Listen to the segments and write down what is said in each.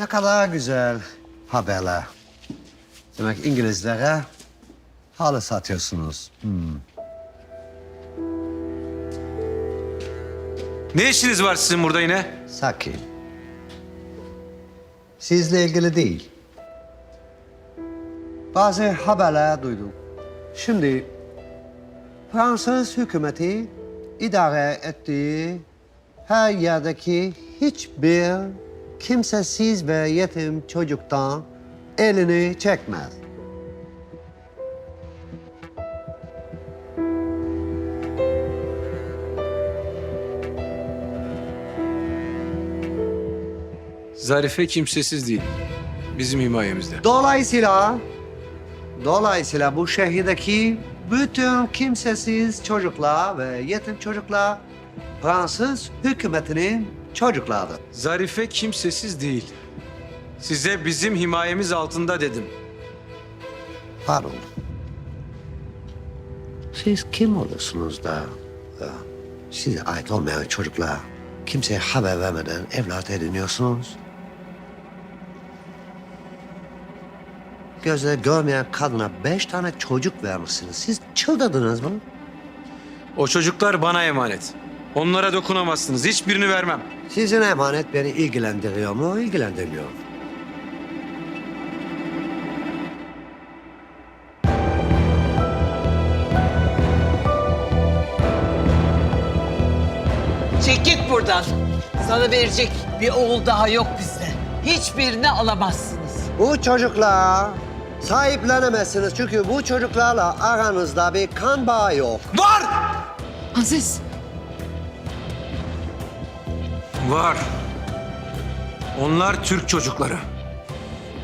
Ne kadar güzel haberler. Demek İngilizlere halı satıyorsunuz. Ne işiniz var sizin burada yine? Sakin. Sizle ilgili değil. Bazı haberler duydum. Şimdi Fransız hükümeti idare ettiği her yerdeki hiçbir kimsesiz ve yetim çocuktan elini çekmez. Zarife kimsesiz değil. Bizim himayemizde. Dolayısıyla dolayısıyla bu şehirdeki bütün kimsesiz çocuklar ve yetim çocuklar Fransız hükümetinin çocuklarıdır. Zarife kimsesiz değil. Size bizim himayemiz altında dedim. Pardon. Siz kim olursunuz da e, size ait olmayan çocuklar kimseye haber vermeden evlat ediniyorsunuz? Gözle görmeyen kadına beş tane çocuk vermişsiniz. Siz çıldırdınız mı? O çocuklar bana emanet. Onlara dokunamazsınız. Hiçbirini vermem. Sizin emanet beni ilgilendiriyor mu, ilgilendirmiyor mu? Çek git buradan. Sana verecek bir oğul daha yok bizde. Hiçbirini alamazsınız. Bu çocuklar sahiplenemezsiniz çünkü bu çocuklarla aranızda bir kan bağı yok. Var! Aziz, Var. Onlar Türk çocukları.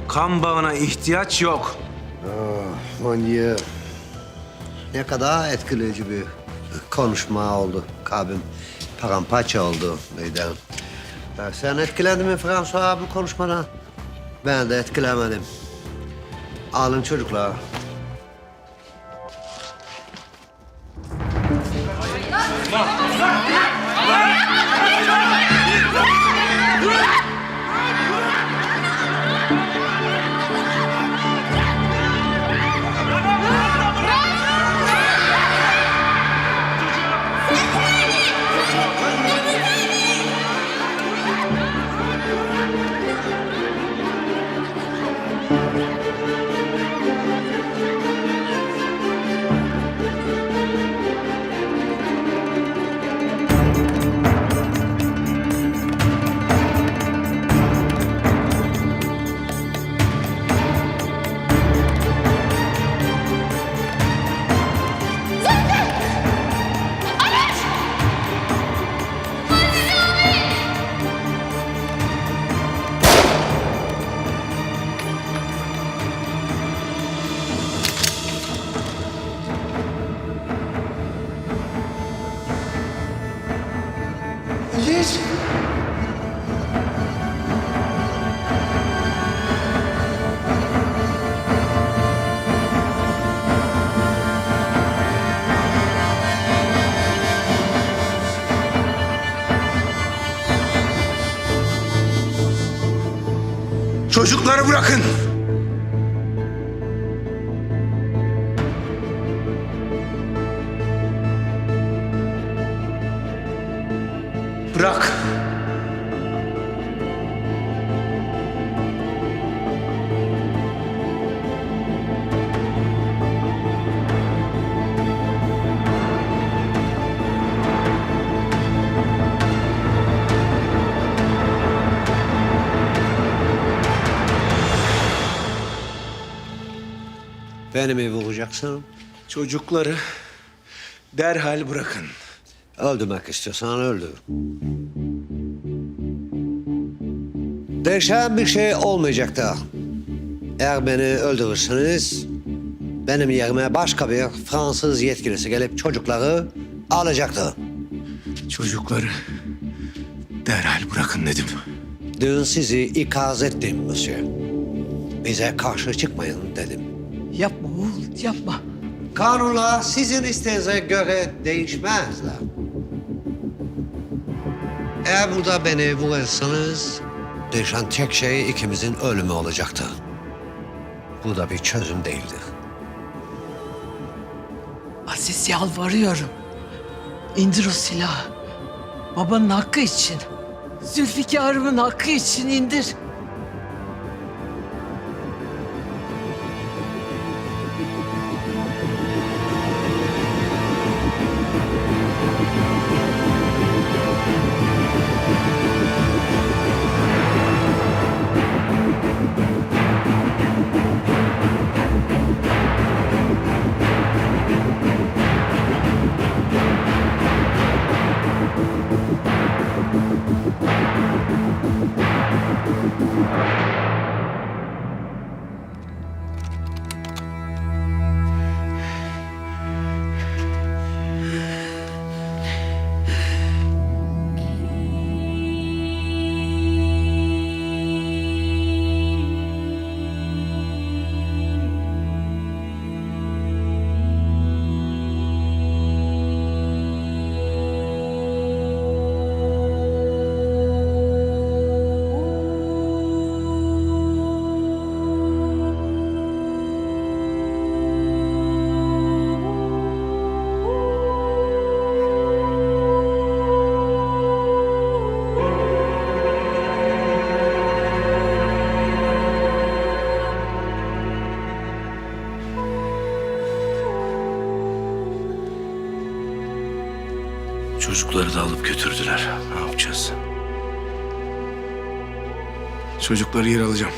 Kan bağına ihtiyaç yok. Mon Dieu. Ne kadar etkileyici bir konuşma oldu. Kalbim paramparça oldu Meydan. Ya Sen etkilendin mi François bu konuşmadan? Ben de etkilemedim. Alın çocuklar. Çocukları bırakın. Bırak. Beni mi vuracaksın? Çocukları derhal bırakın. Öldürmek istiyorsan öldür. Değişen bir şey olmayacak da. Eğer beni öldürürseniz benim yerime başka bir Fransız yetkilisi gelip çocukları alacaktı. Çocukları derhal bırakın dedim. Dün sizi ikaz ettim monsieur. Bize karşı çıkmayın dedim. Yapma oğul, yapma. Kanunlar sizin isteğinize göre değişmezler. Eğer burada beni vurursanız Değişen tek şey ikimizin ölümü olacaktı. Bu da bir çözüm değildi. Aziz yalvarıyorum. İndir o silahı. Babanın hakkı için. Zülfikar'ımın hakkı için indir. Çocukları da alıp götürdüler. Ne yapacağız? Çocukları yer alacağım.